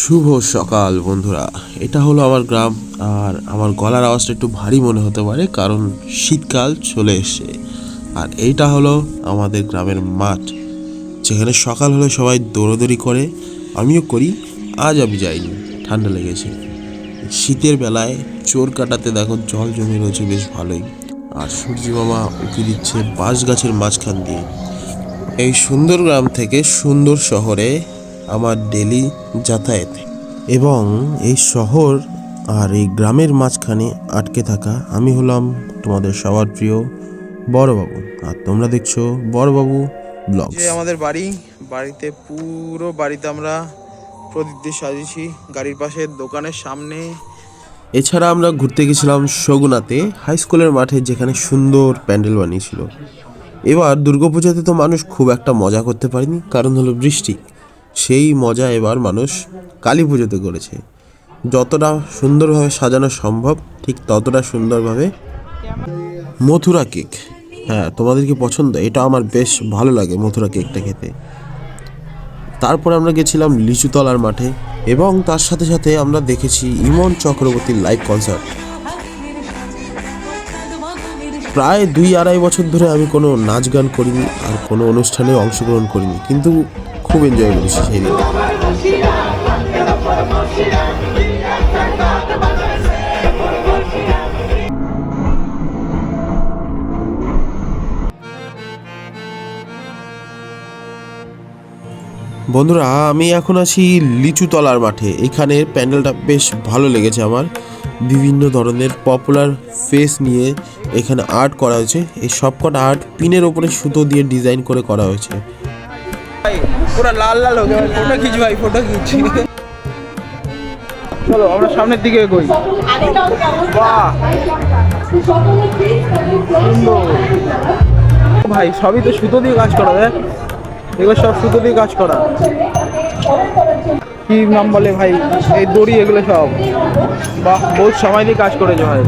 শুভ সকাল, বন্ধুরা। এটা হলো আমার গ্রাম, আর আমার গলার আওয়াজটা একটু ভারী মনে হতে পারে, কারণ শীতকাল চলে এসছে। আর এইটা হলো আমাদের গ্রামের মাঠ, যেখানে সকাল হলে সবাই দৌড়দৌড়ি করে। আমিও করি, আজ আমি যাইনি, ঠান্ডা লেগেছে। শীতের বেলায় চোর কাটাতে দেখো, জল জমে রয়েছে, বেশ ভালোই। আর সূর্যি মামা উঁকি দিচ্ছে বাঁশ গাছের মাঝখান দিয়ে। এই সুন্দর গ্রাম থেকে সুন্দর শহরে আমার ডেলি যাতায়াত। এবং এই শহর আর এই গ্রামের মাঝখানে আটকে থাকা আমি হলাম তোমাদের সবার প্রিয় বড়বাবু। আর তোমরা দেখছ বড়বাবু ব্লগ আমাদের বাড়ি বাড়িতে পুরো বাড়িতে আমরা প্রদীপ দিয়ে সাজিয়েছি গাড়ির পাশে দোকানের সামনে। এছাড়া আমরা ঘুরতে গেছিলাম সগুনাতে হাই স্কুলের মাঠে যেখানে সুন্দর প্যান্ডেল বানিয়েছিল। এবার দুর্গাপূজাতে তো মানুষ খুব একটা মজা করতে পারেনি কারণ হলো বৃষ্টি। সেই মজা এবার মানুষ কালী পুজোতে করেছে। যতটা সুন্দরভাবে সাজানো সম্ভব, ঠিক ততটা সুন্দরভাবে মথুরা কেক। হ্যাঁ তোমাদের কি পছন্দ? এটা আমার বেশ ভালো লাগে মথুরা কেকটা খেতে। তারপর আমরা গেছিলাম লিচুতলার মাঠে এবং তার সাথে সাথে আমরা দেখেছি ইমন চক্রবর্তীর লাইভ কনসার্ট প্রায় দুই আড়াই বছর ধরে আমি কোনো নাচ গান করিনি আর কোনো অনুষ্ঠানে অংশগ্রহণ করিনি। কিন্তু খুব এনজয় করেছি সেই দিন। বন্ধুরা, আমি এখন আছি লিচুতলার মাঠে। এখানে প্যান্ডেলটা বেশ ভালো লেগেছে আমার। বিভিন্ন ধরনের পপুলার ফেস নিয়ে এখানে আর্ট করা হয়েছে। এই সবকটা আর্ট পিনের ওপরে সুতো দিয়ে ডিজাইন করে করা হয়েছে। পুরো লাল লাল হয়ে গেছে ফটো খিচ ভাই, ফটো খিচ। চলো, আমরা সামনের দিকে এগোই। বাহ ভাই, সবই তো সুতো দিয়ে কাজ করা, দেখ। এগুলো সব সুতো দিয়ে কাজ করা। কি নাম বলে ভাই? এই দড়ি, এগুলো সব। বাহ, বহুত সময় দিয়ে কাজ করেছে ভাই।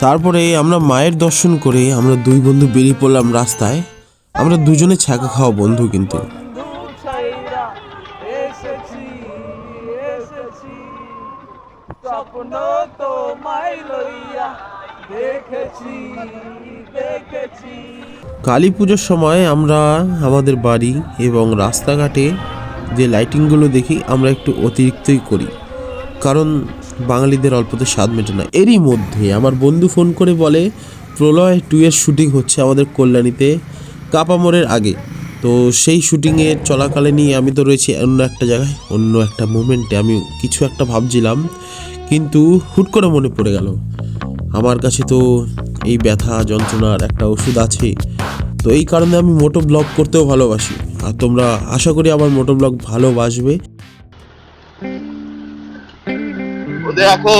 তারপরে আমরা মায়ের দর্শন করে আমরা দুই বন্ধু বেরিয়ে পড়লাম রাস্তায়। আমরা দুজনে ছ্যাঁকা খাওয়া বন্ধু কিন্তু। কালী পুজোর সময় আমরা আমাদের বাড়ি এবং রাস্তাঘাটে যে লাইটিংগুলো দেখি, আমরা একটু অতিরিক্তই করি। কারণ বাঙালিদের অল্পতে স্বাদ মেটে না। এরই মধ্যে আমার বন্ধু ফোন করে বলে, প্রলয় টু এর শুটিং হচ্ছে আমাদের কল্যাণীতে। কাপামোড়ের আগে। তো সেই শুটিংয়ে চলাকালীনই আমি তো রয়েছি অন্য একটা জায়গায়, অন্য একটা মুমেন্টে আমি কিছু একটা ভাবছিলাম, কিন্তু হুট করে মনে পড়ে গেল। আমার কাছে তো এই ব্যথা, যন্ত্রণার একটা ওষুধ আছে। তো এই কারণে আমি মোটো ব্লগ করতেও ভালোবাসি। আর তোমরা, আশা করি আমার মোটো ব্লগ ভালোবাসবে। দেখো,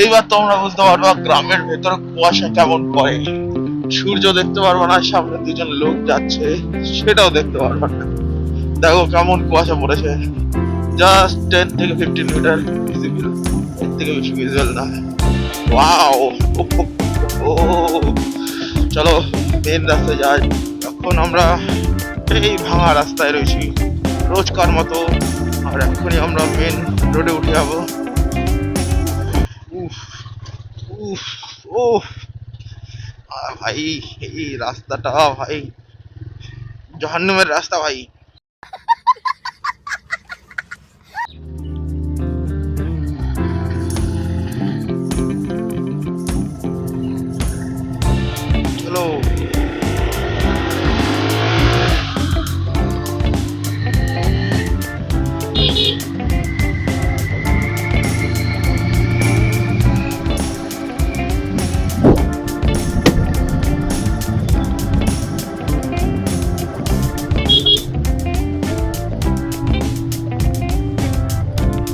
এইবার তোমরা বুঝতে পারবা গ্রামের ভেতরে কুয়াশা কেমন পড়ে। সূর্য দেখতে পারবা না, সামনে দুজন লোক যাচ্ছে, সেটাও দেখতে পারবা না। দেখো কেমন কুয়াশা পড়েছে। জাস্ট টেন থেকে ফিফটিন মিটার ভিজিবল এর থেকে বেশি ভিজিবল না। ও চলো মেন রাস্তায় যাই। এখন আমরা এই ভাঙা রাস্তায় রয়েছি। রোজকার মতো। আর এখনই আমরা মেন রোডে উঠে যাব। উফ উফ উফ। ভাই এই রাস্তাটা ভাই। জাহান্নামের রাস্তা ভাই।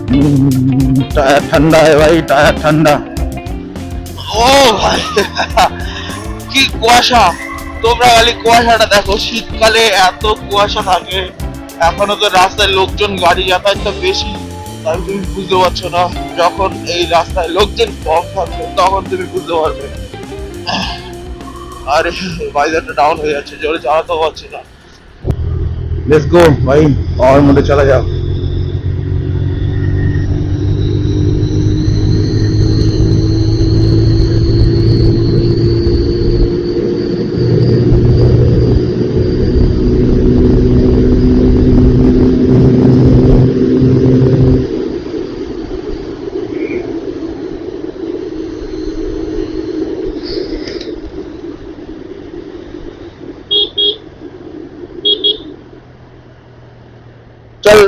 টায়ার ঠান্ডা है ভাই টায়ার ঠান্ডা ও ভাই কি কুয়াশা? তোমরা খালি কুয়াশাটা দেখো শীতকালে এত কুয়াশা থাকে। এখনও তো রাস্তায় লোকজন গাড়ি যাতায়াত তো বেশি। তাই তুমি বুঝতে পারছ না যখন এই রাস্তায় লোকজন কম থাকবে তখন তুমি বুঝতে পারবে। আরে বাইজারটা ডাউন হয়ে যাচ্ছে জোরে চালাতেও পারছি না। লেটস গো ভাই পাওয়ার মধ্যে চলা যাও চল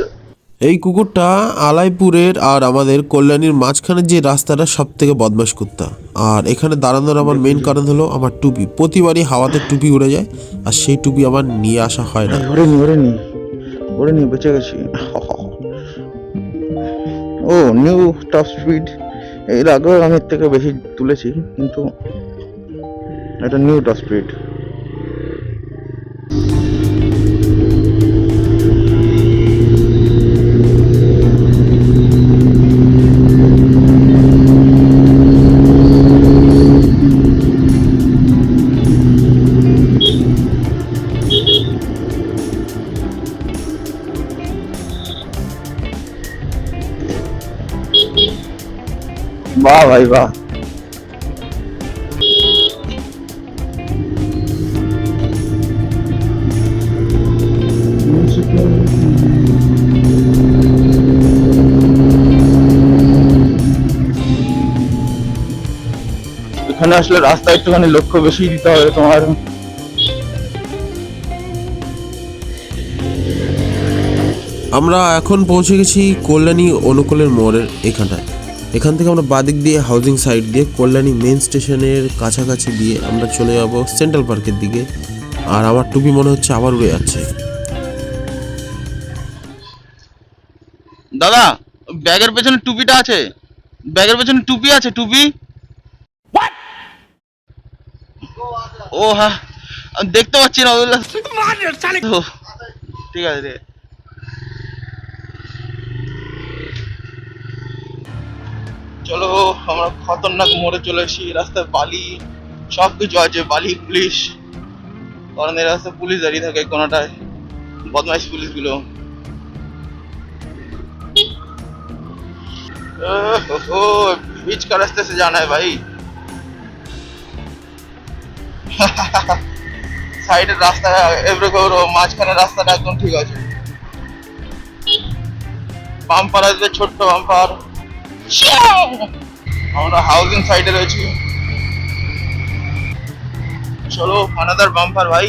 এই কুকুরটা আলাইপুরের আর আমাদের কল্যাণীর মাঝখানে যে রাস্তাটা সব থেকে বদমাশ কুত্তা। আর এখানে দাঁড়ানোর আমার মেন কারণ হলো আমার টুপি। প্রতিবারই হাওয়াতে টুপি উড়ে যায়, আর সেই টুপি আমার নিয়ে আসা হয় নি। বেঁচে গেছি। ও নিউ টপ স্পিড এর আগেও আমি থেকে বেশি তুলেছি, কিন্তু এটা নিউ টপ স্পিড বাহ, ভাই, বাহ। এখানে আসলে রাস্তা একটুখানি লক্ষ্য বেশি দিতে হবে তোমার। আমরা এখন পৌঁছে গেছি কল্যাণী অনুকূলের মোড়ের এখানটায়। এখান থেকে আমরা বাদিক দিয়ে হাউজিং সাইড দিয়ে কল্যাণী মেন স্টেশনের কাছাকাছি দিয়ে আমরা চলে যাব সেন্ট্রাল পার্কের দিকে। আর আমার টুপি মনে হচ্ছে আবার উড়ে যাচ্ছে। দাদা ব্যাগের পেছনে টুপিটা আছে। ব্যাগের পেছনে টুপি আছে টুপি? ও হ্যাঁ দেখতে পাচ্ছি না ঠিক আছে ঠিক আছে। চলো আমরা খতরনাক মোড়ে চলে এসেছি রাস্তায় বালি সব কিছু আছে বালি পুলিশ কারণ এই রাস্তায় পুলিশ দাঁড়িয়ে থাকে কোনোটায় বদমাইশ পুলিশ গুলো ओहो बीच का रास्ते से जाना है भाई সাইডের রাস্তা এভরে গৌর মাঝখানে রাস্তাটা একদম ঠিক আছে বাম্পার আসবে ছোট্ট বাম্পার আমরা হাউজিং সাইডে রয়েছি। চলো আনাদার বাম্পার ভাই।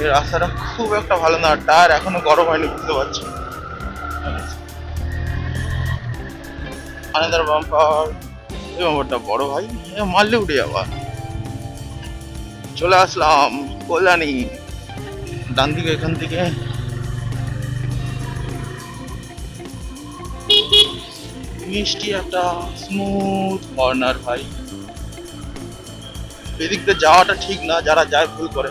এই রাস্তাটা খুব একটা ভালো না টায়ার এখনও গরম হয়নি, বুঝতে পারছি। আনাদার বাম্পার এই বাম্পারটা বড়, ভাই। মারলে উঠে যাবা। চলে আসলাম, কল্যাণী। ডান দিকে, এখান থেকে মিষ্টি একটা স্মুথ কর্নার ভাই। এদিকটা যাওয়াটা ঠিক না, যারা যায় ভুল করে।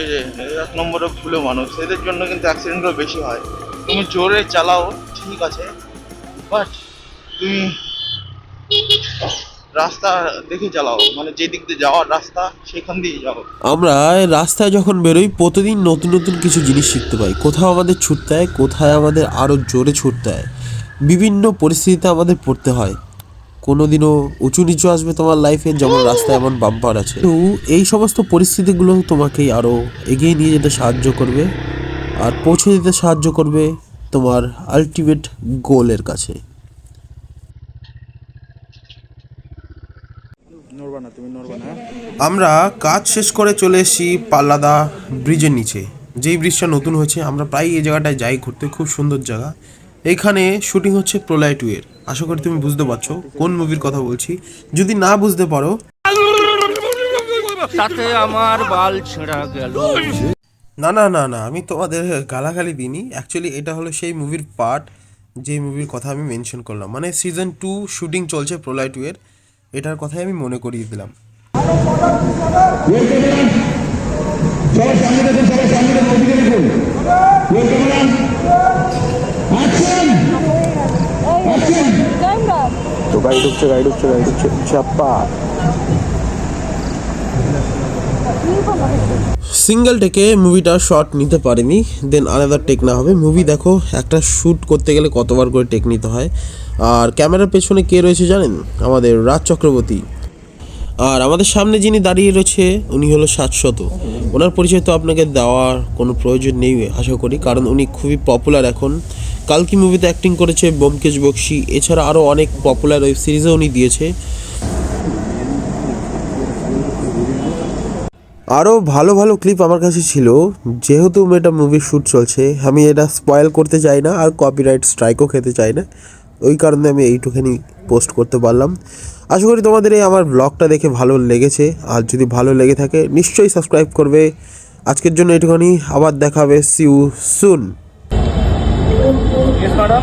এই যে, এক নম্বরে ভুলে মানুষ। এদের জন্য কিন্তু অ্যাক্সিডেন্টগুলো বেশি হয়। তুমি জোরে চালাও, ঠিক আছে। বাট তুমি রাস্তা দেখে চালাও। মানে যে দিক দিয়ে যাওয়ার রাস্তা, সেখান দিয়ে যাও। আমরা রাস্তায় যখন বেরোই, প্রতিদিন নতুন নতুন কিছু জিনিস শিখতে পাই। কোথাও আমাদের ছুটতে হয়, কোথায় আমাদের আরও জোরে ছুটতে হয়। বিভিন্ন পরিস্থিতিতে আমাদের পড়তে হয়। কোনোদিনও উঁচু নিচু আসবে তোমার লাইফে যেমন রাস্তায় এমন বাম্পার আছে। তো এই সমস্ত পরিস্থিতিগুলো তোমাকেই আরও এগিয়ে নিয়ে যেতে সাহায্য করবে আর পৌঁছে দিতে সাহায্য করবে তোমার আলটিমেট গোলের কাছে। আমরা কাজ শেষ করে চলে এসেছি পাল্লাদা ব্রিজের নিচে। যেই ব্রিজটা নতুন হয়েছে আমরা প্রায় এই জায়গাটায় যাই ঘুরতে। খুব সুন্দর জায়গা। এইখানে শুটিং হচ্ছে প্রলয় টু এর। আশা করি তুমি বুঝতে পারছ কোন মুভির কথা বলছি। যদি না বুঝতে পারো তাতে আমার বাল ছেঁড়া গেল। না না না না আমি তোমাদের গালাগালি দিইনি। অ্যাকচুয়ালি এটা হলো সেই মুভির পার্ট যে মুভির কথা আমি মেনশন করলাম। মানে সিজন টু শুটিং চলছে প্রলয় টু এর। এটার কথাই আমি মনে করিয়ে দিলাম। তো গাড়ি ঢুকছে গাড়ি ঢুকছে গাড়ি ঢুকছে। চাপ্পা সিঙ্গেল টেকে মুভিটা শট নিতে পারিনি দেন আলাদা টেক না হবে। মুভি দেখো, একটা শ্যুট করতে গেলে কতবার করে টেক নিতে হয়। আর ক্যামেরার পেছনে কে রয়েছে জানেন? আমাদের রাজ চক্রবর্তী। আর আমাদের সামনে যিনি দাঁড়িয়ে রয়েছে, উনি হলো শাশ্বত ওনার পরিচয় তো আপনাকে দেওয়ার কোনো প্রয়োজন নেই, আশা করি। কারণ উনি খুবই পপুলার এখন। কালকি মুভিতে অ্যাক্টিং করেছে বোমকেশ বক্সি। এছাড়া আরও অনেক পপুলার ওয়েব সিরিজও উনি দিয়েছে। আরও ভালো ভালো ক্লিপ আমার কাছে ছিল। যেহেতু এটা মুভির শ্যুট চলছে, আমি এটা স্পয়েল করতে চাই না আর কপিরাইট স্ট্রাইকও খেতে চাই না। ওই কারণে আমি এইটুখানি পোস্ট করতে পারলাম। আশা করি তোমাদের এই আমার ব্লগটা দেখে ভালো লেগেছে। আর যদি ভালো লেগে থাকে, নিশ্চয়ই সাবস্ক্রাইব করবে। আজকের জন্য এইটুখানি আবার দেখাবে সিউ সুন ఎస్ మేడం